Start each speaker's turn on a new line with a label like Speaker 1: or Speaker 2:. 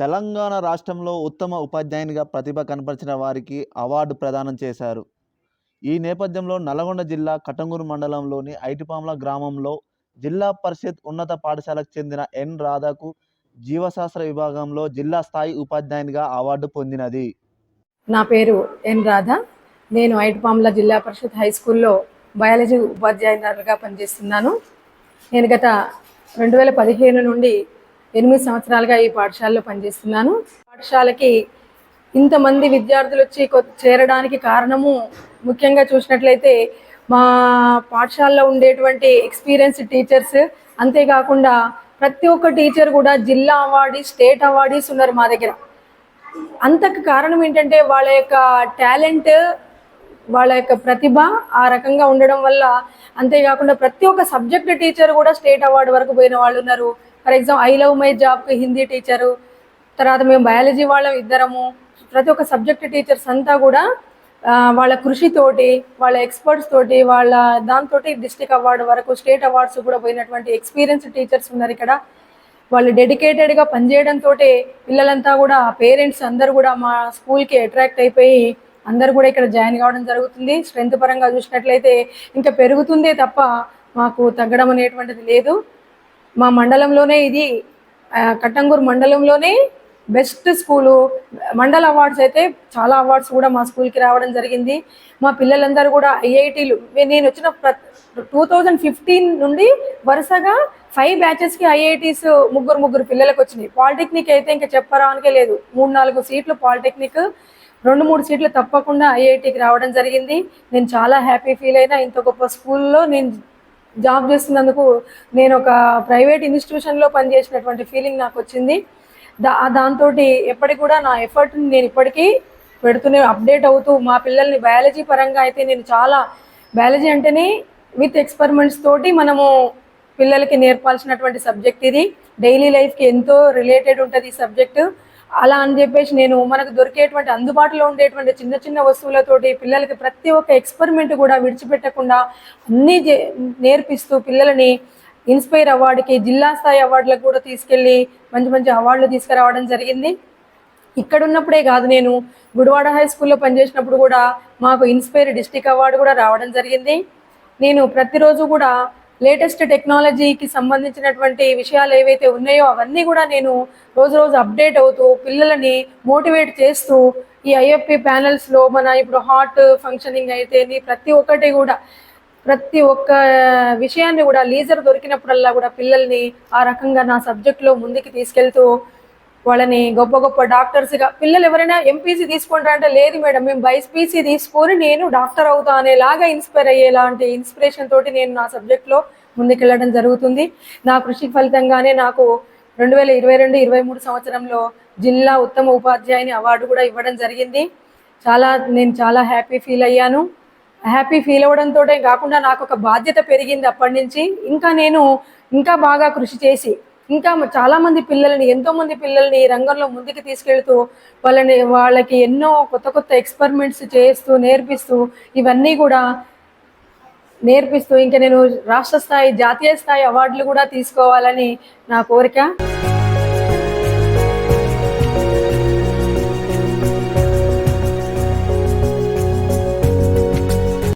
Speaker 1: తెలంగాణ రాష్ట్రంలో ఉత్తమ ఉపాధ్యాయునిగా ప్రతిభ కనపరిచిన వారికి అవార్డు ప్రదానం చేశారు. ఈ నేపథ్యంలో నల్గొండ జిల్లా కటంగూరు మండలంలోని ఐటిపాముల గ్రామంలో జిల్లా పరిషత్ ఉన్నత పాఠశాలకు చెందిన ఎన్. రాధాకు జీవశాస్త్ర విభాగంలో జిల్లా స్థాయి ఉపాధ్యాయునిగా అవార్డు పొందినది.
Speaker 2: నా పేరు ఎన్. రాధ. నేను ఐటిపాముల జిల్లా పరిషత్ హై స్కూల్లో బయాలజీ ఉపాధ్యాయురాలుగా పనిచేస్తున్నాను. నేను గత రెండు వేల పదిహేను నుండి ఎనిమిది సంవత్సరాలుగా ఈ పాఠశాలలో పనిచేస్తున్నాను. పాఠశాలకి ఇంతమంది విద్యార్థులు వచ్చి చేరడానికి కారణము ముఖ్యంగా చూసినట్లయితే మా పాఠశాలలో ఉండేటువంటి ఎక్స్పీరియన్స్ టీచర్స్. అంతేకాకుండా ప్రతి ఒక్క టీచర్ కూడా జిల్లా అవార్డీ స్టేట్ అవార్డీస్ ఉన్నారు మా దగ్గర. అంతకు కారణం ఏంటంటే వాళ్ళ యొక్క టాలెంట్ వాళ్ళ యొక్క ప్రతిభ ఆ రకంగా ఉండడం వల్ల అంతేకాకుండా ప్రతి ఒక్క సబ్జెక్ట్ టీచర్ కూడా స్టేట్ అవార్డు వరకు పోయిన వాళ్ళు ఉన్నారు. For example I love my జాబ్కి హిందీ టీచరు తర్వాత మేము బయాలజీ వాళ్ళం ఇద్దరము ప్రతి ఒక్క సబ్జెక్ట్ టీచర్స్ అంతా కూడా వాళ్ళ కృషితోటి వాళ్ళ ఎక్స్పర్ట్స్ తోటి వాళ్ళ దాంతో డిస్టిక్ అవార్డు వరకు స్టేట్ అవార్డ్స్ కూడా పోయినటువంటి ఎక్స్పీరియన్స్ టీచర్స్ ఉన్నారు ఇక్కడ. వాళ్ళు డెడికేటెడ్గా పనిచేయడంతో పిల్లలంతా కూడా పేరెంట్స్ అందరు కూడా మా స్కూల్కి అట్రాక్ట్ అయిపోయి అందరు కూడా ఇక్కడ జాయిన్ కావడం జరుగుతుంది. స్ట్రెంత్ పరంగా చూసినట్లయితే ఇంకా పెరుగుతుందే తప్ప మాకు తగ్గడం అనేటువంటిది లేదు. మా మండలంలోనే ఇది కట్టంగూరు మండలంలోనే బెస్ట్ స్కూలు. మండల అవార్డ్స్ అయితే చాలా అవార్డ్స్ కూడా మా స్కూల్కి రావడం జరిగింది. మా పిల్లలందరూ కూడా ఐఐటీలు. నేను వచ్చిన టూ థౌజండ్ ఫిఫ్టీన్ నుండి వరుసగా ఫైవ్ బ్యాచెస్కి ఐఐటీస్ ముగ్గురు ముగ్గురు పిల్లలకు వచ్చినాయి. పాలిటెక్నిక్ అయితే ఇంకా చెప్పరానికే లేదు. మూడు నాలుగు సీట్లు పాలిటెక్నిక్ రెండు మూడు సీట్లు తప్పకుండా ఐఐటికి రావడం జరిగింది. నేను చాలా హ్యాపీ ఫీల్ అయినా ఇంత గొప్ప స్కూల్లో నేను జాబ్ చేస్తున్నందుకు నేను ఒక ప్రైవేట్ ఇన్స్టిట్యూషన్లో పనిచేసినటువంటి ఫీలింగ్ నాకు వచ్చింది. దా దాంతో ఎప్పటికి కూడా నా ఎఫర్ట్ని నేను ఇప్పటికీ పెడుతూనే అప్డేట్ అవుతూ మా పిల్లల్ని బయాలజీ పరంగా అయితే నేను చాలా బయాలజీ అంటేనే విత్ ఎక్స్పెరిమెంట్స్ తోటి మనము పిల్లలకి నేర్పాల్సినటువంటి సబ్జెక్ట్ ఇది. డైలీ లైఫ్కి ఎంతో రిలేటెడ్ ఉంటుంది ఈ సబ్జెక్టు అలా అని చెప్పేసి నేను మనకు దొరికేటువంటి అందుబాటులో ఉండేటువంటి చిన్న చిన్న వస్తువులతోటి పిల్లలకి ప్రతి ఒక్క ఎక్స్పెరిమెంట్ కూడా విడిచిపెట్టకుండా అన్నీ నేర్పిస్తూ పిల్లలని ఇన్స్పైర్ అవార్డుకి జిల్లా స్థాయి అవార్డులకు కూడా తీసుకెళ్ళి మంచి మంచి అవార్డులు తీసుకురావడం జరిగింది. ఇక్కడ ఉన్నప్పుడే కాదు నేను గుడివాడ హై స్కూల్లో పనిచేసినప్పుడు కూడా మాకు ఇన్స్పైర్ డిస్టిక్ అవార్డు కూడా రావడం జరిగింది. నేను ప్రతిరోజు కూడా లేటెస్ట్ టెక్నాలజీకి సంబంధించినటువంటి విషయాలు ఏవైతే ఉన్నాయో అవన్నీ కూడా నేను రోజు రోజు అప్డేట్ అవుతూ పిల్లలని మోటివేట్ చేస్తూ ఈ ఐఎఫ్పి ప్యానల్స్లో మన ఇప్పుడు హార్ట్ ఫంక్షనింగ్ అయితేని ప్రతి ఒక్కటి కూడా ప్రతి ఒక్క విషయాన్ని కూడా లీజర్ దొరికినప్పుడల్లా కూడా పిల్లల్ని ఆ రకంగా నా సబ్జెక్ట్లో ముందుకు తీసుకెళ్తూ వాళ్ళని గొప్ప గొప్ప డాక్టర్స్గా పిల్లలు ఎవరైనా ఎంపీసీ తీసుకుంటారా అంటే లేదు మేడం మేము బైపీసీ తీసుకొని నేను డాక్టర్ అవుతా అనేలాగా ఇన్స్పైర్ అయ్యేలాంటి ఇన్స్పిరేషన్ తోటి నేను నా సబ్జెక్ట్లో ముందుకెళ్ళడం జరుగుతుంది. నా కృషి ఫలితంగానే నాకు రెండు వేల ఇరవై రెండు ఇరవై మూడు సంవత్సరంలో జిల్లా ఉత్తమ ఉపాధ్యాయుని అవార్డు కూడా ఇవ్వడం జరిగింది. చాలా నేను చాలా హ్యాపీ ఫీల్ అయ్యాను. హ్యాపీ ఫీల్ అవ్వడంతో కాకుండా నాకు ఒక బాధ్యత పెరిగింది అప్పటి నుంచి. ఇంకా నేను ఇంకా బాగా కృషి చేసి ఇంకా చాలా మంది పిల్లల్ని ఎంతో మంది పిల్లల్ని రంగంలో ముందుకు తీసుకెళ్తూ వాళ్ళని వాళ్ళకి ఎన్నో కొత్త కొత్త ఎక్స్పెరిమెంట్స్ చేస్తూ నేర్పిస్తూ ఇవన్నీ కూడా నేర్పిస్తూ ఇంకా నేను రాష్ట్ర స్థాయి జాతీయ స్థాయి అవార్డులు కూడా తీసుకోవాలని నా కోరిక.